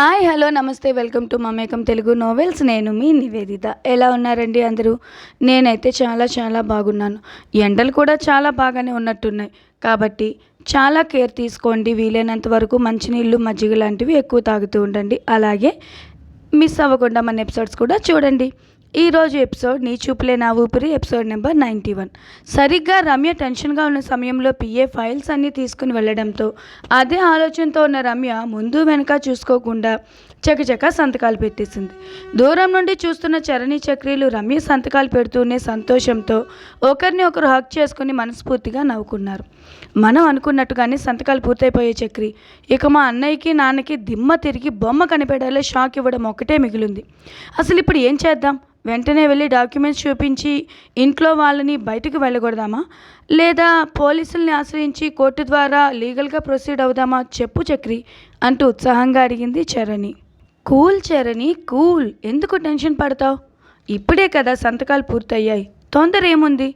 Hi hello నమస్తే welcome to Mamekam Telugu novels. నేను మీ నివేదిత. ఎలా ఉన్నారండి అందరూ? నేనైతే చాలా చాలా బాగున్నాను. ఎండలు కూడా చాలా బాగానే ఉన్నట్టున్నాయి. కాబట్టి చాలా కేర్ తీసుకోండి. వీలైనంత వరకు మంచినీళ్ళు మజ్జిగ లాంటివి ఎక్కువ తాగుతూ ఉండండి. అలాగే మిస్ అవ్వకుండా మన ఎపిసోడ్స్ కూడా చూడండి. ఈరోజు ఎపిసోడ్ నీ చూపులే నా ఊపిరి ఎపిసోడ్ నెంబర్ నైంటీ వన్. సరిగ్గా రమ్య టెన్షన్గా ఉన్న సమయంలో పిఏ ఫైల్స్ అన్నీ తీసుకుని వెళ్ళడంతో అదే ఆలోచనతో ఉన్న రమ్య ముందు వెనక చూసుకోకుండా చకచక సంతకాలు పెట్టేసింది. దూరం నుండి చూస్తున్న చరణి చక్రీలు రమ్య సంతకాలు పెడుతూనే సంతోషంతో ఒకరిని ఒకరు హక్ చేసుకుని మనస్ఫూర్తిగా నవ్వుకున్నారు. మనం అనుకున్నట్టుగానే సంతకాలు పూర్తయిపోయే చక్రి. ఇక మా అన్నయ్యకి నాన్నకి దిమ్మ తిరిగి బొమ్మ కనిపెట్టేలా షాక్ ఇవ్వడం ఒకటే మిగిలింది. అసలు ఇప్పుడు ఏం చేద్దాం? వెంటనే వెళ్ళి డాక్యుమెంట్స్ చూపించి ఇంట్లో వాళ్ళని బయటకు వెళ్ళకూడదామా లేదా పోలీసుల్ని ఆశ్రయించి కోర్టు ద్వారా లీగల్గా ప్రొసీడ్ అవుదామా చెప్పు చక్రి అంటూ ఉత్సాహంగా అడిగింది చరణి. Cool Charani cool. ఎందుకు టెన్షన్ పడతావు? ఇప్పుడే కదా సంతకాలు పూర్తయ్యాయి. తొందర ఏముంది?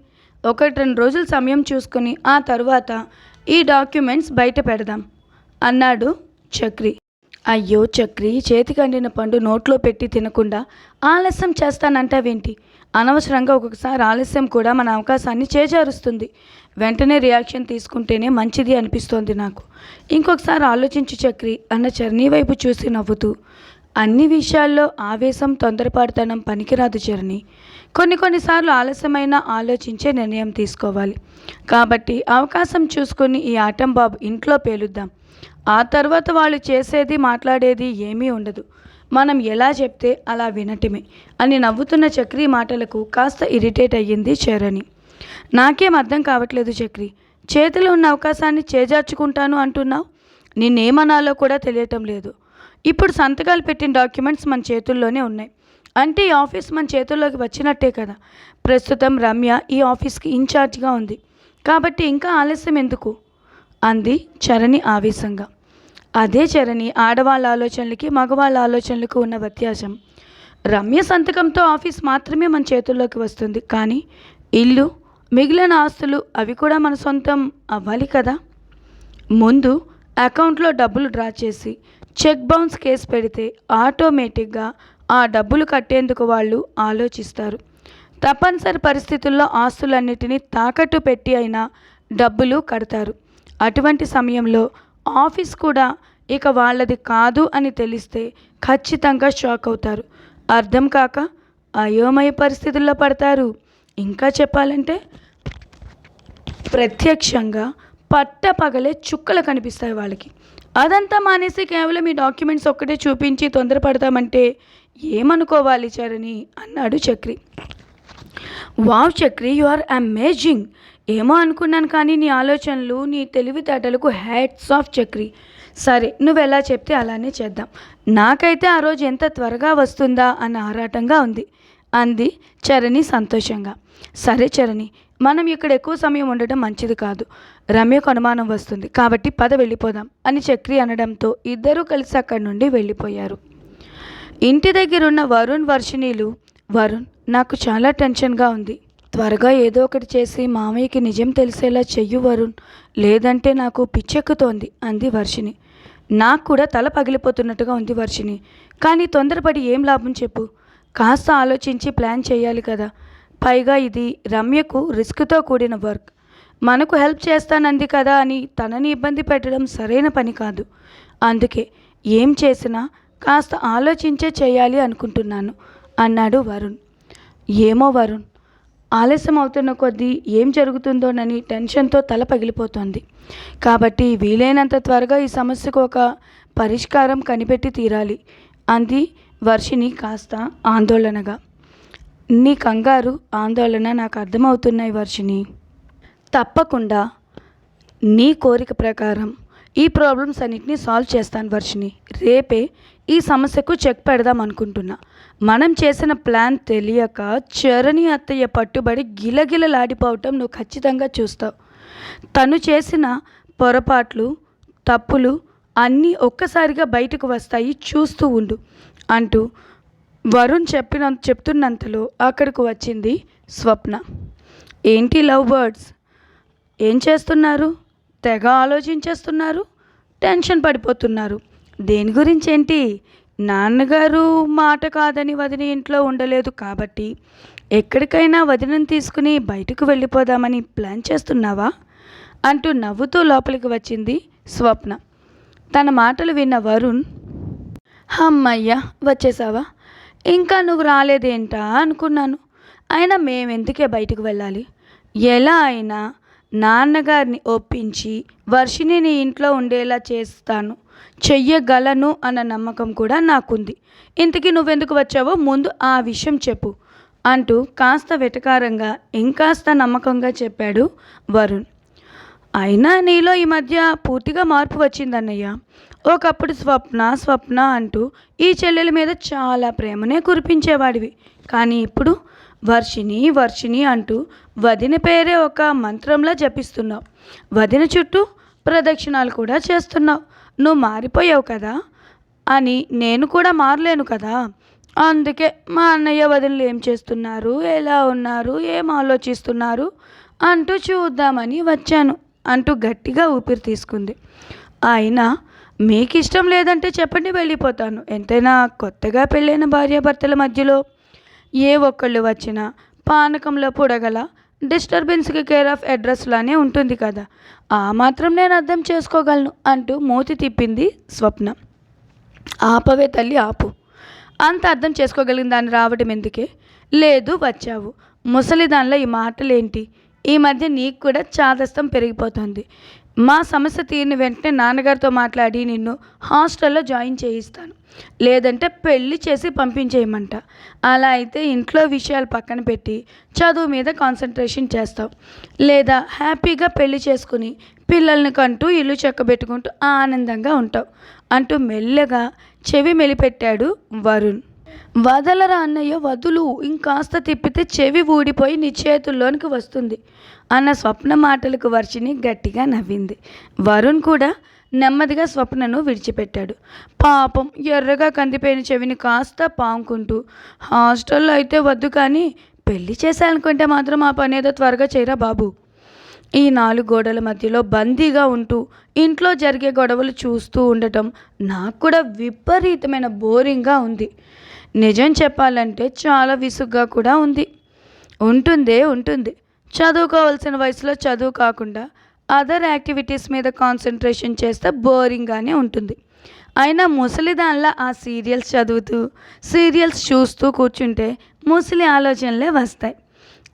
ఒకటి రెండు రోజులు సమయం చూసుకుని ఆ తరువాత ఈ డాక్యుమెంట్స్ బయట పెడదాం అన్నాడు చక్రి. అయ్యో చక్రి చేతికి అండిన పండు నోట్లో పెట్టి తినకుండా ఆలస్యం చేస్తానంటావేంటి? అనవసరంగా ఒక్కొక్కసారి ఆలస్యం కూడా మన అవకాశాన్ని చేజారుస్తుంది. వెంటనే రియాక్షన్ తీసుకుంటేనే మంచిది అనిపిస్తోంది నాకు. ఇంకొకసారి ఆలోచించు చక్రి అన్న చర్నీ వైపు చూసి నవ్వుతూ అన్ని విషయాల్లో ఆవేశం తొందరపాటుతనం పనికిరాదు చరణి. కొన్ని కొన్నిసార్లు ఆలస్యమైన ఆలోచించే నిర్ణయం తీసుకోవాలి. కాబట్టి అవకాశం చూసుకుని ఈ ఆటం బాబు ఇంట్లో పేలుద్దాం. ఆ తర్వాత వాళ్ళు చేసేది మాట్లాడేది ఏమీ ఉండదు. మనం ఎలా చెప్తే అలా వినటమే అని నవ్వుతున్న చక్రి మాటలకు కాస్త ఇరిటేట్ అయ్యింది చరణి. నాకేం అర్థం కావట్లేదు చక్రి. చేతిలో ఉన్న అవకాశాన్ని చేజార్చుకుంటాను అంటున్నావు? నిన్నేమనాలో కూడా తెలియటం లేదు. ఇప్పుడు సంతకాలు పెట్టిన డాక్యుమెంట్స్ మన చేతుల్లోనే ఉన్నాయి. అంటే ఈ ఆఫీస్ మన చేతుల్లోకి వచ్చినట్టే కదా. ప్రస్తుతం రమ్య ఈ ఆఫీస్కి ఇన్ఛార్జ్గా ఉంది. కాబట్టి ఇంకా ఆలస్యం ఎందుకు? అంది చరణి ఆవేశంగా. అదే చరణి ఆడవాళ్ళ ఆలోచనలకి మగవాళ్ళ ఆలోచనలకు ఉన్న వ్యత్యాసం. రమ్య సంతకంతో ఆఫీస్ మాత్రమే మన చేతుల్లోకి వస్తుంది. కానీ ఇల్లు మిగిలిన ఆస్తులు అవి కూడా మన సొంతం అవ్వాలి కదా? ముందు అకౌంట్లో డబ్బులు డ్రా చేసి చెక్ బౌన్స్ కేసు పెడితే ఆటోమేటిక్గా ఆ డబ్బులు కట్టేందుకు వాళ్ళు ఆలోచిస్తారు. తప్పనిసరి పరిస్థితుల్లో ఆస్తులన్నిటినీ తాకట్టు పెట్టి అయినా డబ్బులు కడతారు. అటువంటి సమయంలో ఆఫీస్ కూడా ఇక వాళ్ళది కాదు అని తెలిస్తే ఖచ్చితంగా షాక్ అవుతారు. అర్థం కాక అయోమయ పరిస్థితుల్లో పడతారు. ఇంకా చెప్పాలంటే ప్రత్యక్షంగా పట్ట పగలే చుక్కలు కనిపిస్తాయి వాళ్ళకి. అదంతా మానేసి కేవలం ఈ డాక్యుమెంట్స్ ఒక్కటే చూపించి తొందరపడతామంటే ఏమనుకోవాలి చరణి? అన్నాడు Chakri. Wow Chakri you are amazing! ఏమో అనుకున్నాను కానీ నీ ఆలోచనలు నీ తెలివితేటలకు హ్యాట్స్ ఆఫ్ చక్రి. సరే నువ్వు ఎలా చెప్తే అలానే చేద్దాం. నాకైతే ఆ రోజు ఎంత త్వరగా వస్తుందా అన్న ఆరాటంగా ఉంది. అంది చరణి సంతోషంగా. సరే చరణి మనం ఇక్కడ ఎక్కువ సమయం ఉండటం మంచిది కాదు. రమ్యకు అనుమానం వస్తుంది. కాబట్టి పద వెళ్ళిపోదాం అని చక్రి అనడంతో ఇద్దరూ కలిసి అక్కడి నుండి వెళ్ళిపోయారు. ఇంటి దగ్గర ఉన్న వరుణ్ వర్షిణీలు వరుణ్ నాకు చాలా టెన్షన్గా ఉంది. త్వరగా ఏదో ఒకటి చేసి మామయ్యకి నిజం తెలిసేలా చెయ్యు వరుణ్. లేదంటే నాకు పిచ్చెక్కుతోంది అంది వర్షిణి. నాకు కూడా తల పగిలిపోతున్నట్టుగా ఉంది వర్షిణి. కానీ తొందరపడి ఏం లాభం చెప్పు. కాస్త ఆలోచించి ప్లాన్ చేయాలి కదా. పైగా ఇది రమ్యకు రిస్క్తో కూడిన వర్క్. మనకు హెల్ప్ చేస్తానంది కదా అని తనని ఇబ్బంది పెట్టడం సరైన పని కాదు. అందుకే ఏం చేసినా కాస్త ఆలోచించే చేయాలి అనుకుంటున్నాను అన్నాడు వరుణ్. ఏమో వరుణ్ ఆలస్యం అవుతున్న కొద్దీ ఏం జరుగుతుందోనని టెన్షన్తో తల పగిలిపోతోంది. కాబట్టి వీలైనంత త్వరగా ఈ సమస్యకు ఒక పరిష్కారం కనిపెట్టి తీరాలి అంది వర్షిని కాస్త ఆందోళనగా. నీ కంగారు ఆందోళన నాకు అర్థమవుతున్నాయి వర్షిని తప్పకుండా నీ కోరిక ప్రకారం. ఈ ప్రాబ్లమ్స్ అన్నిటిని సాల్వ్ చేస్తాను వర్షిని రేపే ఈ సమస్యకు చెక్ పెడదాం అనుకుంటున్నా. మనం చేసిన ప్లాన్ తెలియక చరణి అత్తయ్య పట్టుబడి గిలగిలలాడిపోవటం నువ్వు ఖచ్చితంగా చూస్తావు. తను చేసిన పొరపాట్లు తప్పులు అన్నీ ఒక్కసారిగా బయటకు వస్తాయి చూస్తూ ఉండు అంటూ వరుణ్ చెప్పిన చెప్తున్నంతలో అక్కడికి వచ్చింది స్వప్న. ఏంటి లవ్ బర్డ్స్ ఏం చేస్తున్నారు? తెగ ఆలోచించేస్తున్నారు టెన్షన్ పడిపోతున్నారు. దేని గురించి ఏంటి నాన్నగారు మాట కాదని వదిన ఇంట్లో ఉండలేదు కాబట్టి. ఎక్కడికైనా వదినను తీసుకుని బయటకు వెళ్ళిపోదామని ప్లాన్ చేస్తున్నావా? అంటూ నవ్వుతూ లోపలికి వచ్చింది స్వప్న. తన మాటలు విన్న వరుణ్ అమ్మయ్యా వచ్చేసావా? ఇంకా నువ్వు రాలేదేంటా అనుకున్నాను. అయినా మేమెందుకే బయటకు వెళ్ళాలి? ఎలా అయినా నాన్నగారిని ఒప్పించి వర్షిని నీ ఇంట్లో ఉండేలా చేస్తాను చెయ్యగలను అన్న నమ్మకం కూడా నాకుంది. ఇంతకీ నువ్వెందుకు వచ్చావో ముందు ఆ విషయం చెప్పు అంటూ కాస్త వెటకారంగా ఇంకాస్త నమ్మకంగా చెప్పాడు వరుణ్. అయినా నీలో ఈ మధ్య పూర్తిగా మార్పు వచ్చిందన్నయ్య. ఒకప్పుడు స్వప్న స్వప్న అంటూ ఈ చెల్లెల మీద చాలా ప్రేమనే కురిపించేవాడివి. కానీ ఇప్పుడు వర్షిణి వర్షిణి అంటూ వదిన పేరే ఒక మంత్రంలా జపిస్తున్నావు. వదిన చుట్టూ ప్రదక్షిణాలు కూడా చేస్తున్నావు. నువ్వు మారిపోయావు కదా? అని నేను కూడా మారలేను కదా? అందుకే మా అన్నయ్య వదినలు ఏం చేస్తున్నారు? ఎలా ఉన్నారు? ఏం ఆలోచిస్తున్నారు? అంటూ చూద్దామని వచ్చాను అంటూ గట్టిగా ఊపిరి తీసుకుంది. అయినా మీకు ఇష్టం లేదంటే చెప్పండి వెళ్ళిపోతాను. ఎంతైనా కొత్తగా పెళ్ళైన భార్యాభర్తల మధ్యలో ఏ ఒక్కళ్ళు వచ్చినా పానకంలో పుడగల డిస్టర్బెన్స్కి కేర్ ఆఫ్ అడ్రస్లానే ఉంటుంది కదా. ఆ మాత్రం నేను అర్థం చేసుకోగలను అంటూ మూతి తిప్పింది స్వప్న. ఆపవే తల్లి ఆపు. అంత అర్థం చేసుకోగలిగిన దాన్ని రావడం ఎందుకే? లేదు వచ్చావు. ముసలి దానిలో ఈ మాటలేంటి? ఈ మధ్య నీకు కూడా చాదస్తం పెరిగిపోతుంది. మా సమస్య తీరిన వెంటనే నాన్నగారితో మాట్లాడి నిన్ను హాస్టల్లో జాయిన్ చేయిస్తాను. లేదంటే పెళ్ళి చేసి పంపించేయమంట. అలా అయితే ఇంట్లో విషయాలు పక్కన పెట్టి చదువు మీద కాన్సన్ట్రేషన్ చేస్తావు. లేదా హ్యాపీగా పెళ్ళి చేసుకుని పిల్లల్ని కంటూ ఇల్లు చెక్కబెట్టుకుంటూ ఆనందంగా ఉంటావు. అంటూ మెల్లగా చెవి మెలిపెట్టాడు వరుణ్. వదలరా అన్నయ్య వదులు. ఇంకాస్త తిప్పితే చెవి ఊడిపోయి నీ చేతుల్లోనికి వస్తుంది. అన్న స్వప్న మాటలకు వర్షిని గట్టిగా నవ్వింది. వరుణ్ కూడా నెమ్మదిగా స్వప్నను విడిచిపెట్టాడు. పాపం ఎర్రగా కందిపోయిన చెవిని కాస్త పాముకుంటూ హాస్టల్లో అయితే వద్దు కానీ పెళ్ళి చేశాలనుకుంటే మాత్రం ఆ పని ఏదో త్వరగా చేయరా బాబు ఈ నాలుగు గోడల మధ్యలో బందీగా ఉంటూ ఇంట్లో జరిగే గొడవలు చూస్తూ ఉండటం నాకు కూడా విపరీతమైన బోరింగ్గా ఉంది. నిజం చెప్పాలంటే చాలా విసుగ్గా కూడా ఉంది. ఉంటుందే ఉంటుంది. చదువుకోవాల్సిన వయసులో చదువు కాకుండా అదర్ యాక్టివిటీస్ మీద కాన్సన్ట్రేషన్ చేస్తే బోరింగ్గానే ఉంటుంది. అయినా ముసలిదానిలా ఆ సీరియల్స్ చదువుతూ సీరియల్స్ చూస్తూ కూర్చుంటే ముసలి ఆలోచనలే వస్తాయి.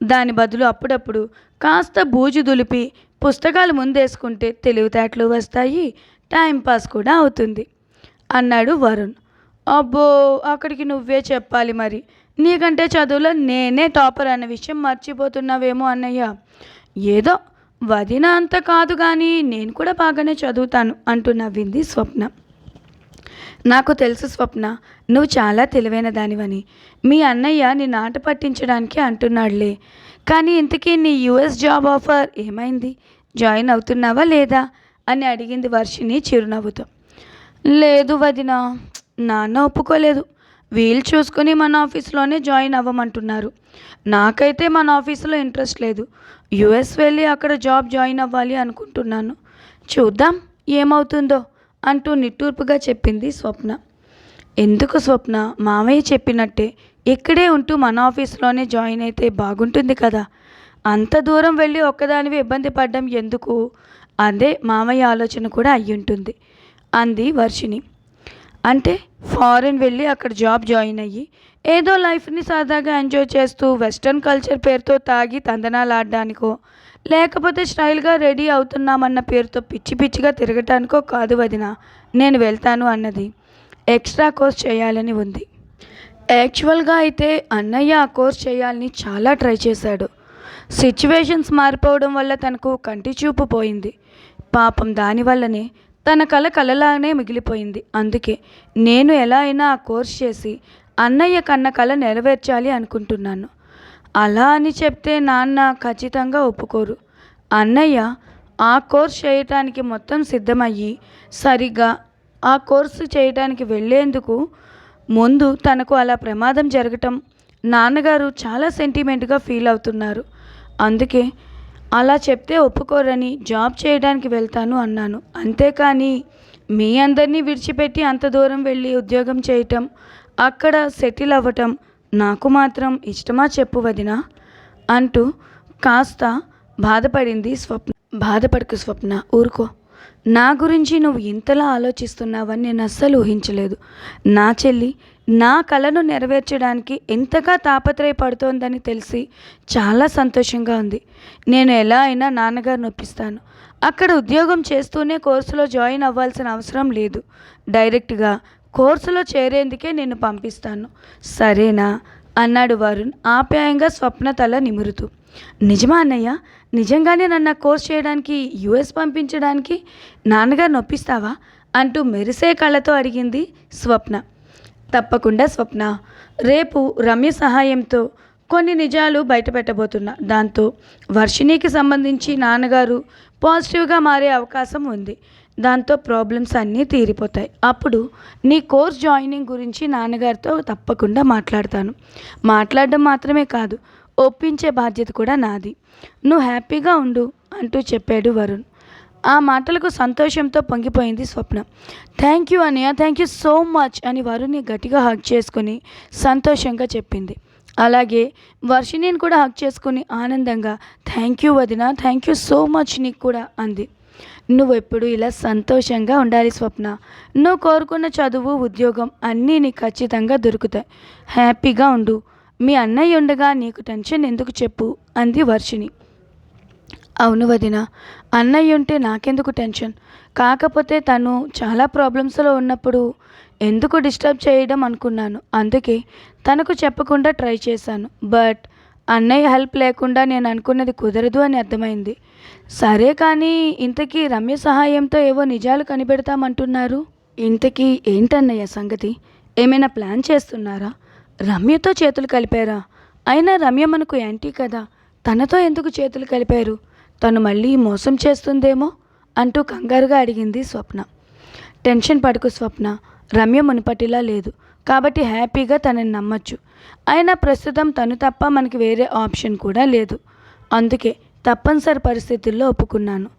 దాని బదులు అప్పుడప్పుడు కాస్త బూజు దులిపి పుస్తకాలు ముందేసుకుంటే తెలివితేటలు వస్తాయి టైంపాస్ కూడా అవుతుంది అన్నాడు వరుణ్. అబ్బో అక్కడికి నువ్వే చెప్పాలి మరి. నీకంటే చదువులో నేనే టాపర్ అన్న విషయం మర్చిపోతున్నావేమో అన్నయ్య. ఏదో వదిన అంత కాదు కానీ నేను కూడా బాగానే చదువుతాను అంటూ నవ్వింది స్వప్న. నాకు తెలుసు స్వప్న నువ్వు చాలా తెలివైన దానివని. మీ అన్నయ్య నీ నాట పట్టించడానికి అంటున్నాడులే. కానీ ఇంతకీ నీ యుఎస్ జాబ్ ఆఫర్ ఏమైంది? జాయిన్ అవుతున్నావా లేదా? అని అడిగింది వర్షిని చిరునవ్వుతో. లేదు వదిన నాన్న ఒప్పుకోలేదు. వీలు చూసుకుని మన ఆఫీస్లోనే జాయిన్ అవ్వమంటున్నారు. నాకైతే మన ఆఫీసులో ఇంట్రెస్ట్ లేదు. యుఎస్ వెళ్ళి అక్కడ జాబ్ జాయిన్ అవ్వాలి అనుకుంటున్నాను. చూద్దాం ఏమవుతుందో అంటూ నిట్టూర్పుగా చెప్పింది స్వప్న. ఎందుకు స్వప్న? మామయ్య చెప్పినట్టే ఇక్కడే ఉంటూ మన ఆఫీస్లోనే జాయిన్ అయితే బాగుంటుంది కదా. అంత దూరం వెళ్ళి ఒక్కదానివి ఇబ్బంది పడ్డం ఎందుకు? అదే మామయ్య ఆలోచన కూడా అయ్యుంటుంది. అంది వర్షిని అంటే ఫారెన్ వెళ్ళి అక్కడ జాబ్ జాయిన్ అయ్యి ఏదో లైఫ్ని సరదాగా ఎంజాయ్ చేస్తూ వెస్ట్రన్ కల్చర్ పేరుతో తాగి తందనాలు ఆడడానికో లేకపోతే స్టైల్గా రెడీ అవుతున్నామన్న పేరుతో పిచ్చి పిచ్చిగా తిరగటానికో కాదు వదిన నేను వెళ్తాను అన్నది. ఎక్స్ట్రా కోర్స్ చేయాలని ఉంది. యాక్చువల్గా అయితే అన్నయ్య ఆ కోర్స్ చేయాలని చాలా ట్రై చేశాడు. సిచ్యువేషన్స్ మారిపోవడం వల్ల తనకు కంటి చూపు పోయింది. పాపం దానివల్లనే తన కళ కలలానే మిగిలిపోయింది. అందుకే నేను ఎలా అయినా ఆ కోర్స్ చేసి అన్నయ్య కన్న కళ నెరవేర్చాలి అనుకుంటున్నాను. అలా అని చెప్తే నాన్న ఖచ్చితంగా ఒప్పుకోరు. అన్నయ్య ఆ కోర్స్ చేయటానికి మొత్తం సిద్ధమయ్యి సరిగ్గా ఆ కోర్సు చేయటానికి వెళ్ళేందుకు ముందు తనకు అలా ప్రమాదం జరగటం నాన్నగారు చాలా సెంటిమెంట్గా ఫీల్ అవుతున్నారు. అందుకే అలా చెప్తే ఒప్పుకోరని జాబ్ చేయడానికి వెళ్తాను అన్నాను. అంతేకాని మీ అందరినీ విడిచిపెట్టి అంత దూరం వెళ్ళి ఉద్యోగం చేయటం అక్కడ సెటిల్ అవ్వటం నాకు మాత్రం ఇష్టమా చెప్పు వదినా? అంటూ కాస్త బాధపడింది స్వప్న. బాధపడకు స్వప్న. ఊరుకో. నా గురించి నువ్వు ఇంతలా ఆలోచిస్తున్నావని నేను అస్సలు ఊహించలేదు. నా చెల్లి నా కళను నెరవేర్చడానికి ఎంతగా తాపత్రయపడుతోందని తెలిసి చాలా సంతోషంగా ఉంది. నేను ఎలా అయినా నాన్నగారు నొప్పిస్తాను అక్కడ ఉద్యోగం చేస్తూనే కోర్సులో జాయిన్ అవ్వాల్సిన అవసరం లేదు. డైరెక్ట్గా కోర్సులో చేరేందుకే నేను పంపిస్తాను. సరేనా? అన్నాడు వరుణ్ ఆప్యాయంగా స్వప్న తల నిమురుతూ. నిజమా అన్నయ్య? నిజంగానే నన్ను కోర్స్ చేయడానికి యుఎస్ పంపించడానికి నాన్నగారు నొప్పిస్తావా? అంటూ మెరిసే కళ్ళతో అడిగింది స్వప్న. తప్పకుండా స్వప్న. రేపు రమ్య సహాయంతో కొన్ని నిజాలు బయటపెట్టబోతున్నా. దాంతో వర్షిణికి సంబంధించి నాన్నగారు పాజిటివ్గా మారే అవకాశం ఉంది. దాంతో ప్రాబ్లమ్స్ అన్నీ తీరిపోతాయి. అప్పుడు నీ కోర్స్ జాయినింగ్ గురించి నాన్నగారితో తప్పకుండా మాట్లాడతాను. మాట్లాడడం మాత్రమే కాదు ఒప్పించే బాధ్యత కూడా నాది. నువ్వు హ్యాపీగా ఉండు అంటూ చెప్పాడు వరుణ్. ఆ మాటలకు సంతోషంతో పొంగిపోయింది స్వప్న. థ్యాంక్ యూ అనియా థ్యాంక్ యూ సో మచ్ అని వరుణ్ని గట్టిగా హక్ చేసుకుని సంతోషంగా చెప్పింది. అలాగే వర్షిణిని కూడా హక్ చేసుకుని ఆనందంగా థ్యాంక్ యూ వదిన థ్యాంక్ యూ సో మచ్ నీకు కూడా అంది. నువ్వు ఎప్పుడు ఇలా సంతోషంగా ఉండాలి స్వప్న. నువ్వు కోరుకున్న చదువు ఉద్యోగం అన్నీ నీకు ఖచ్చితంగా దొరుకుతాయి. హ్యాపీగా ఉండు. మీ అన్నయ్య ఉండగా నీకు టెన్షన్ ఎందుకు చెప్పు? అంది వర్షిణి. అవును వదిన అన్నయ్య ఉంటే నాకెందుకు టెన్షన్? కాకపోతే తను చాలా ప్రాబ్లమ్స్లో ఉన్నప్పుడు ఎందుకు డిస్టర్బ్ చేయడం అనుకున్నాను. అందుకే తనకు చెప్పకుండా ట్రై చేశాను. బట్ అన్నయ్య హెల్ప్ లేకుండా నేను అనుకున్నది కుదరదు అని అర్థమైంది. సరే కానీ ఇంతకీ రమ్య సహాయంతో ఏవో నిజాలు కనిపెడతామంటున్నారు? ఇంతకీ ఏంటన్నయ్య సంగతి? ఏమైనా ప్లాన్ చేస్తున్నారా? రమ్యతో చేతులు కలిపారా? అయినా రమ్య మనకు యాంటీ కదా. తనతో ఎందుకు చేతులు కలిపారు? తను మళ్ళీ మోసం చేస్తుందేమో? అంటూ కంగారుగా అడిగింది స్వప్న. టెన్షన్ పడుకు స్వప్న. రమ్య మునుపటిలా లేదు. కాబట్టి హ్యాపీగా తనని నమ్మచ్చు. అయినా ప్రస్తుతం తను తప్ప మనకి వేరే ఆప్షన్ కూడా లేదు. అందుకే తప్పనిసరి పరిస్థితుల్లో ఒప్పుకున్నాను.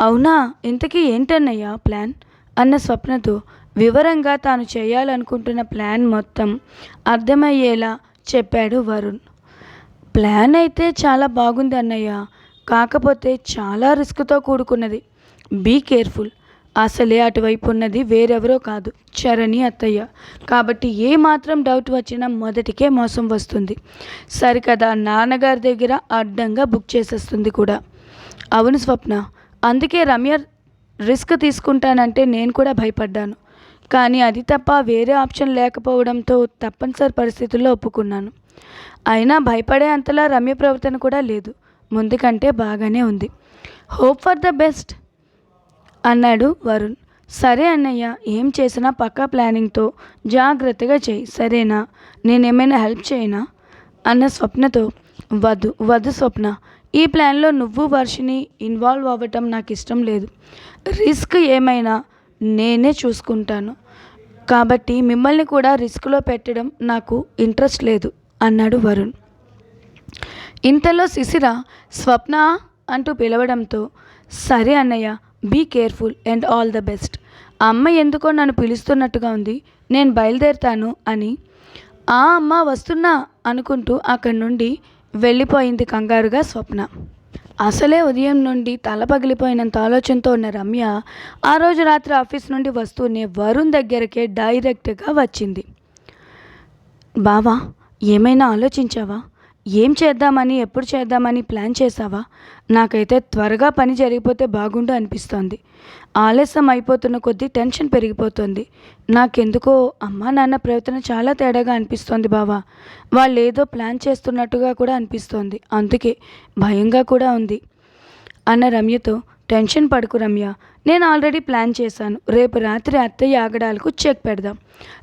అవునా? ఇంతకీ ఏంటన్నయ్యా ప్లాన్? అన్న స్వప్నతో వివరంగా తాను చేయాలనుకుంటున్న ప్లాన్ మొత్తం అర్థమయ్యేలా చెప్పాడు వరుణ్. ప్లాన్ అయితే చాలా బాగుంది అన్నయ్య. కాకపోతే చాలా రిస్క్తో కూడుకున్నది. Be careful. అసలే అటువైపు ఉన్నది వేరెవరో కాదు. చరణి అత్తయ్య. కాబట్టి ఏ మాత్రం డౌట్ వచ్చినా మొదటికే మోసం వస్తుంది. సరికదా నాన్నగారి దగ్గర అడ్డంగా బుక్ చేసేస్తుంది కూడా. అవును స్వప్న. అందుకే రమ్య రిస్క్ తీసుకుంటానంటే నేను కూడా భయపడ్డాను. కానీ అది తప్ప వేరే ఆప్షన్ లేకపోవడంతో తప్పనిసరి పరిస్థితుల్లో ఒప్పుకున్నాను. అయినా భయపడే అంతలా రమ్య ప్రవర్తన కూడా లేదు. ముందు కంటే బాగానే ఉంది. హోప్ ఫర్ ద బెస్ట్ అన్నాడు వరుణ్. సరే అన్నయ్య ఏం చేసినా పక్కా ప్లానింగ్తో జాగ్రత్తగా చేయి సరేనా? నేనేమైనా హెల్ప్ చేయనా? అన్న స్వప్నతో వద్దు వద్దు స్వప్న. ఈ ప్లాన్లో నువ్వు వర్షిని ఇన్వాల్వ్ అవ్వటం నాకు ఇష్టం లేదు. రిస్క్ ఏమైనా నేనే చూసుకుంటాను. కాబట్టి మిమ్మల్ని కూడా రిస్క్లో పెట్టడం నాకు ఇంట్రెస్ట్ లేదు అన్నాడు వరుణ్. ఇంతలో శిశిర స్వప్న అంటూ పిలవడంతో సరే అన్నయ్య be careful and all the best. అమ్మ ఎందుకో నన్ను పిలుస్తున్నట్టుగా ఉంది నేను బయలుదేరుతాను అని. ఆ అమ్మ వస్తున్నా అనుకుంటూ అక్కడి నుండి వెళ్ళిపోయింది కంగారుగా స్వప్న. అసలే ఉదయం నుండి తల పగిలిపోయినంత ఆలోచనతో ఉన్న రమ్య ఆ రోజు రాత్రి ఆఫీస్ నుండి వస్తూనే వరుణ్ దగ్గరకే డైరెక్ట్గా వచ్చింది. బావా ఏమైనా ఆలోచించావా? ఏం చేద్దామని ఎప్పుడు చేద్దామని ప్లాన్ చేసావా? నాకైతే త్వరగా పని జరిగిపోతే బాగుండు అనిపిస్తోంది. ఆలస్యం అయిపోతున్న కొద్దీ టెన్షన్ పెరిగిపోతుంది. నాకెందుకో అమ్మా నాన్న ప్రవర్తన చాలా తేడాగా అనిపిస్తోంది బావా. వాళ్ళు ఏదో ప్లాన్ చేస్తున్నట్టుగా కూడా అనిపిస్తోంది. అందుకే భయంగా కూడా ఉంది. అన్న రమ్యతో టెన్షన్ పడుకు రమ్య. నేను ఆల్రెడీ ప్లాన్ చేశాను. రేపు రాత్రి అత్తయ్య ఆగడాలకు చెక్ పెడదాం.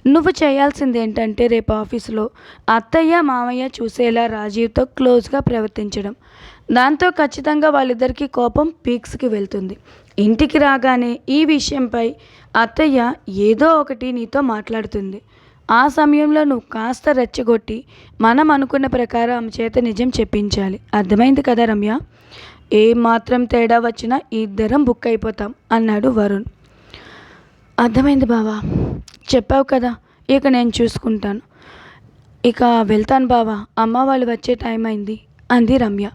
నువ్వు చేయాల్సింది ఏంటంటే రేపు ఆఫీసులో అత్తయ్య మామయ్య చూసేలా రాజీవ్తో క్లోజ్గా ప్రవర్తించడం. దాంతో ఖచ్చితంగా వాళ్ళిద్దరికీ కోపం పీక్స్కి వెళ్తుంది. ఇంటికి రాగానే ఈ విషయంపై అత్తయ్య ఏదో ఒకటి నీతో మాట్లాడుతుంది. ఆ సమయంలో నువ్వు కాస్త రెచ్చగొట్టి మనం అనుకున్న ప్రకారం ఆమె చేత నిజం చెప్పించాలి. అర్థమైంది కదా రమ్య? ఏ మాత్రం తేడా వచ్చినా ఇద్దరం బుక్ అయిపోతాం అన్నాడు వరుణ్. అర్థమైంది బావా. చెప్పావు కదా ఇక నేను చూసుకుంటాను. ఇక వెళ్తాను బావా అమ్మ వాళ్ళు వచ్చే టైం అయింది అంది రమ్య.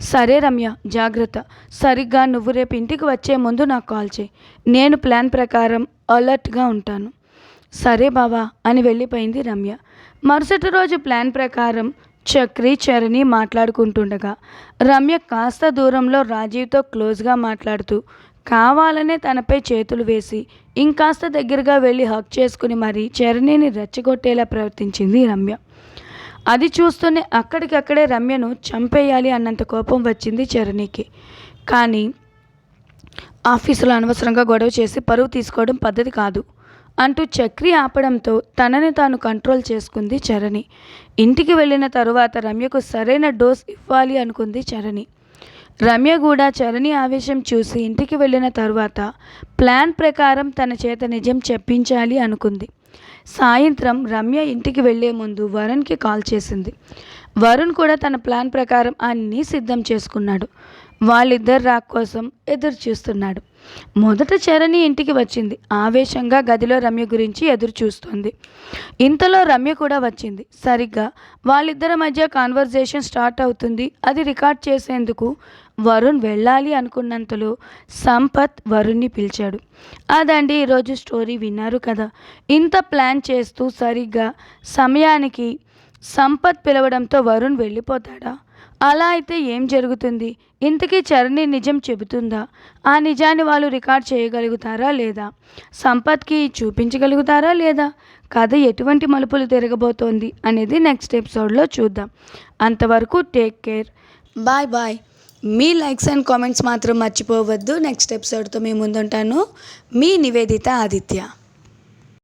సరే రమ్య జాగ్రత్త. సరిగ్గా నువ్వు రేపు ఇంటికి వచ్చే ముందు నాకు కాల్ చేయి. నేను ప్లాన్ ప్రకారం అలర్ట్గా ఉంటాను. సరే బావా అని వెళ్ళిపోయింది రమ్య. మరుసటి రోజు ప్లాన్ ప్రకారం చక్రి చరణి మాట్లాడుకుంటుండగా రమ్య కాస్త దూరంలో రాజీవ్తో క్లోజ్గా మాట్లాడుతూ కావాలనే తనపై చేతులు వేసి ఇంకాస్త దగ్గరగా వెళ్ళి హక్ చేసుకుని మరీ చరణిని రెచ్చగొట్టేలా ప్రవర్తించింది రమ్య. అది చూస్తూనే అక్కడికక్కడే రమ్యను చంపేయాలి అన్నంత కోపం వచ్చింది చరణికి. కానీ ఆఫీసులో అనవసరంగా గొడవ చేసి పరువు తీసుకోవడం పద్ధతి కాదు అంటూ చక్రి ఆపడంతో తనని తాను కంట్రోల్ చేసుకుంది చరణి. ఇంటికి వెళ్ళిన తరువాత రమ్యకు సరైన డోస్ ఇవ్వాలి అనుకుంది చరణి. రమ్య కూడా చరణి ఆవేశం చూసి ఇంటికి వెళ్ళిన తరువాత ప్లాన్ ప్రకారం తన చేత నిజం చెప్పించాలి అనుకుంది. సాయంత్రం రమ్య ఇంటికి వెళ్ళే ముందు వరుణ్కి కాల్ చేసింది. వరుణ్ కూడా తన ప్లాన్ ప్రకారం అన్నీ సిద్ధం చేసుకున్నాడు. వాళ్ళిద్దరు రాక్ కోసం ఎదురు చూస్తున్నాడు మొదట చరణి ఇంటికి వచ్చింది. ఆవేశంగా గదిలో రమ్య గురించి ఎదురు చూస్తుంది ఇంతలో రమ్య కూడా వచ్చింది. సరిగ్గా వాళ్ళిద్దరి మధ్య కాన్వర్జేషన్ స్టార్ట్ అవుతుంది. అది రికార్డ్ చేసేందుకు వరుణ్ వెళ్ళాలి అనుకున్నంతలో సంపత్ వరుణ్ని పిలిచాడు. అదండి ఈరోజు స్టోరీ విన్నారు కదా. ఇంత ప్లాన్ చేస్తూ సరిగ్గా సమయానికి సంపత్ పిలవడంతో వరుణ్ వెళ్ళిపోతాడా? అలా అయితే ఏం జరుగుతుంది? ఇంతకీ చరణి నిజం చెబుతుందా? ఆ నిజాన్ని వాళ్ళు రికార్డ్ చేయగలుగుతారా లేదా? సంపత్కి చూపించగలుగుతారా లేదా? కథ ఎటువంటి మలుపులు తిరగబోతోంది అనేది నెక్స్ట్ ఎపిసోడ్లో చూద్దాం. అంతవరకు take care. Bye bye. Me likes and comments మాత్రం మర్చిపోవద్దు. నెక్స్ట్ ఎపిసోడ్తో మీ ముందుంటాను. మీ నివేదిత ఆదిత్య.